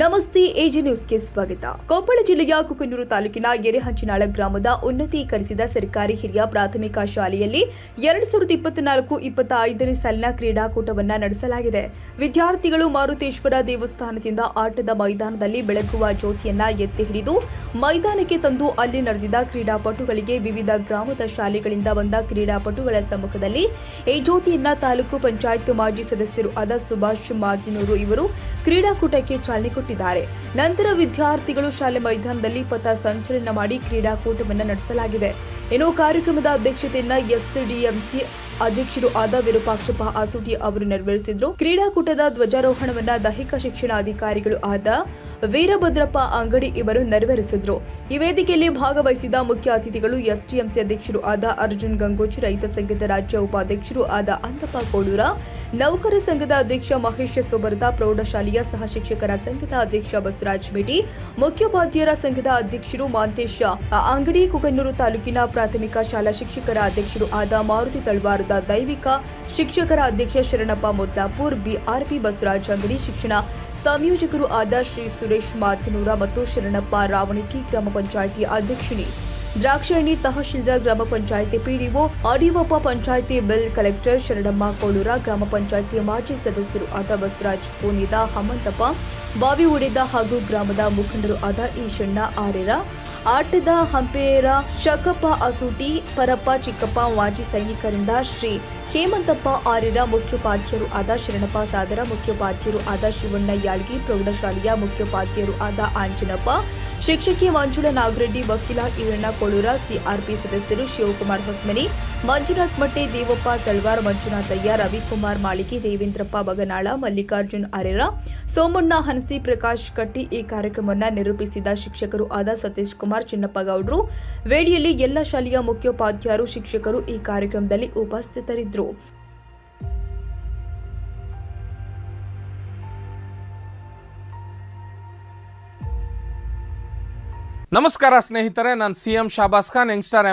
ನಮಸ್ತೆ, ಎಜಿ ನ್ಯೂಸ್ಗೆ ಸ್ವಾಗತ. ಕೊಪ್ಪಳ ಜಿಲ್ಲೆಯ ಕುಕನೂರು ತಾಲೂಕಿನ ಎರೆಹಂಚಿನಾಳ ಗ್ರಾಮದ ಉನ್ನತೀಕರಿಸಿದ ಸರ್ಕಾರಿ ಹಿರಿಯ ಪ್ರಾಥಮಿಕ ಶಾಲೆಯಲ್ಲಿ ಎರಡ್ ಸಾವಿರದ ಇಪ್ಪತ್ನಾಲ್ಕು ಇಪ್ಪತ್ತ ಐದನೇ ಸಾಲಿನ ಕ್ರೀಡಾಕೂಟವನ್ನು ನಡೆಸಲಾಗಿದೆ. ವಿದ್ಯಾರ್ಥಿಗಳು ಮಾರುತೇಶ್ವರ ದೇವಸ್ಥಾನದಿಂದ ಆಟದ ಮೈದಾನದಲ್ಲಿ ಬೆಳಗುವ ಜ್ಯೋತಿಯನ್ನ ಎತ್ತಿ ಹಿಡಿದು ಮೈದಾನಕ್ಕೆ ತಂದು ಅಲ್ಲಿ ನಡೆದಿದ ಕ್ರೀಡಾಪಟುಗಳಿಗೆ ವಿವಿಧ ಗ್ರಾಮದ ಶಾಲೆಗಳಿಂದ ಬಂದ ಕ್ರೀಡಾಪಟುಗಳ ಸಮ್ಮುಖದಲ್ಲಿ ಈ ಜ್ಯೋತಿಯನ್ನ ತಾಲೂಕು ಪಂಚಾಯತ್ ಮಾಜಿ ಸದಸ್ಯರು ಆದ ಸುಭಾಷ್ ಮಾದಿನೂರು ಇವರು ಕ್ರೀಡಾಕೂಟಕ್ಕೆ ಚಾಲನೆ ಕೊಟ್ಟಿದ್ದಾರೆ. ನಂತರ ವಿದ್ಯಾರ್ಥಿಗಳು ಶಾಲೆ ಮೈದಾನದಲ್ಲಿ ಪಥ ಸಂಚಲನ ಮಾಡಿ ಕ್ರೀಡಾಕೂಟವನ್ನು ನಡೆಸಲಾಗಿದೆ. ಇನ್ನು ಕಾರ್ಯಕ್ರಮದ ಅಧ್ಯಕ್ಷತೆಯನ್ನ ಎಸ್ಡಿಎಂಸಿ ಅಧ್ಯಕ್ಷರು ಆದ ವಿರೂಪಾಕ್ಷಪ್ಪ ಆಸೂಟಿ ಅವರು ನೆರವೇರಿಸಿದ್ರು. ಕ್ರೀಡಾಕೂಟದ ಧ್ವಜಾರೋಹಣವನ್ನ ದೈಹಿಕ ಶಿಕ್ಷಣ ಅಧಿಕಾರಿಗಳು ಆದ ವೀರಭದ್ರಪ್ಪ ಅಂಗಡಿ ಇವರು ನೆರವೇರಿಸಿದ್ರು. ಈ ವೇದಿಕೆಯಲ್ಲಿ ಭಾಗವಹಿಸಿದ ಮುಖ್ಯ ಅತಿಥಿಗಳು ಎಸ್ಟಿಎಂಸಿ ಅಧ್ಯಕ್ಷರು ಆದ ಅರ್ಜುನ್ ಗಂಗೋಚಿ, ರೈತ ಸಂಘದ ರಾಜ್ಯ ಉಪಾಧ್ಯಕ್ಷರು ಆದ ಅಂತಪ್ಪ ಕೋಳೂರ ನೌಕರ ಸಂಘದ ಅಧ್ಯಕ್ಷ ಮಹೇಶ್ ಸೊಬರ್ದ ಪ್ರೌಢಶಾಲೆಯ ಸಹ ಶಿಕ್ಷಕರ ಸಂಘದ ಅಧ್ಯಕ್ಷ ಬಸವರಾಜ್ ಮೇಟಿ ಮುಖ್ಯೋಪಾಧ್ಯಾಯರ ಸಂಘದ ಅಧ್ಯಕ್ಷರು ಮಾಂತೇಶ, ಅಂಗಡಿ ಕುಗನ್ನೂರು ತಾಲೂಕಿನ ಪ್ರಾಥಮಿಕ ಶಾಲಾ ಶಿಕ್ಷಕರ ಅಧ್ಯಕ್ಷರು ಆದ ಮಾರುತಿ ತಳವಾರದ ದೈವಿಕ ಶಿಕ್ಷಕರ ಅಧ್ಯಕ್ಷ ಶರಣಪ್ಪ ಮುದ್ಲಾಪುರ್ ಬಿಆರ್ಪಿ ಬಸವರಾಜ್ ಅಂಗಡಿ ಶಿಕ್ಷಣ ಸಂಯೋಜಕರು ಆದ ಶ್ರೀ ಸುರೇಶ್ ಮಾತನೂರ ಮತ್ತು ಶರಣಪ್ಪ ರಾವಣಿಕಿ ಗ್ರಾಮ ಪಂಚಾಯಿತಿ ಅಧ್ಯಕ್ಷಿಣಿ ದ್ರಾಕ್ಷಾಯಣಿ ತಹಶೀಲ್ದಾರ್ ಗ್ರಾಮ panchayat PDO Adivappa panchayat bill collector Sharanamma Kolur ಗ್ರಾಮ ಪಂಚಾಯಿತಿ ಮಾಜಿ ಸದಸ್ಯರು ಆದ ಬಸವರಾಜ್ ಪೂನಿದ ಹಮಂತಪ್ಪ, ಬಾವಿ ಉಡಿದ ಹಾಗೂ ಗ್ರಾಮದ ಮುಖಂಡರು ಆದ ಈಶಣ್ಣ ಆರೇರ ಆಟದ ಹಂಪೇರ ಶಕಪ್ಪ ಅಸೂಟಿ, ಪರಪ್ಪ ಚಿಕ್ಕಪ್ಪ ಮಾಜಿ ಸೈನಿಕರಿಂದ ಶ್ರೀ ಹೇಮಂತಪ್ಪ ಆರ್ಯರ ಮುಖ್ಯೋಪಾಧ್ಯಾಯರು ಆದ ಶರಣಪ್ಪ ಸಾದರ ಮುಖ್ಯೋಪಾಧ್ಯರು ಆದ ಶಿವಣ್ಣ ಯಾಳ್ಗಿ ಪ್ರೌಢಶಾಲೆಯ ಮುಖ್ಯೋಪಾಧ್ಯಾಯರು ಆದ ಆಂಜನಪ್ಪ ಶಿಕ್ಷಕಿ ಮಂಜುಳಾ ನಾಗರೆಡ್ಡಿ, ವಕೀಲ ಈರಣ್ಣ ಕೊಳೂರ, ಸಿಆರ್ಪಿ ಸದಸ್ಯರು ಶಿವಕುಮಾರ್ ಹೊಸ್ಮನಿ, ಮಂಜುನಾಥ್ ಮಟ್ಟೆ ದೇವಪ್ಪ ತಲ್ವಾರ್ ಮಂಜುನಾಥಯ್ಯ ರವಿಕುಮಾರ್ ಮಾಳಿಗೆ, ದೇವೇಂದ್ರಪ್ಪ ಬಗನಾಳ, ಮಲ್ಲಿಕಾರ್ಜುನ್ ಅರೆರ ಸೋಮಣ್ಣ ಹನಸಿ, ಪ್ರಕಾಶ್ ಕಟ್ಟಿ ಈ ಕಾರ್ಯಕ್ರಮವನ್ನು ನಿರೂಪಿಸಿದ ಶಿಕ್ಷಕರು ಆದ ಸತೀಶ್ ಕುಮಾರ್ ಚಿನ್ನಪ್ಪಗೌಡರು ವೇಳೆಯಲ್ಲಿ ಎಲ್ಲ ಶಾಲೆಯ ಮುಖ್ಯೋಪಾಧ್ಯಾಯರು, ಶಿಕ್ಷಕರು ಈ ಕಾರ್ಯಕ್ರಮದಲ್ಲಿ ಉಪಸ್ಥಿತರಿದ್ದರು. ನಮಸ್ಕಾರ ಸ್ನೇಹಿತರೆ ನಾನು C M Shahbaz Khan youngstar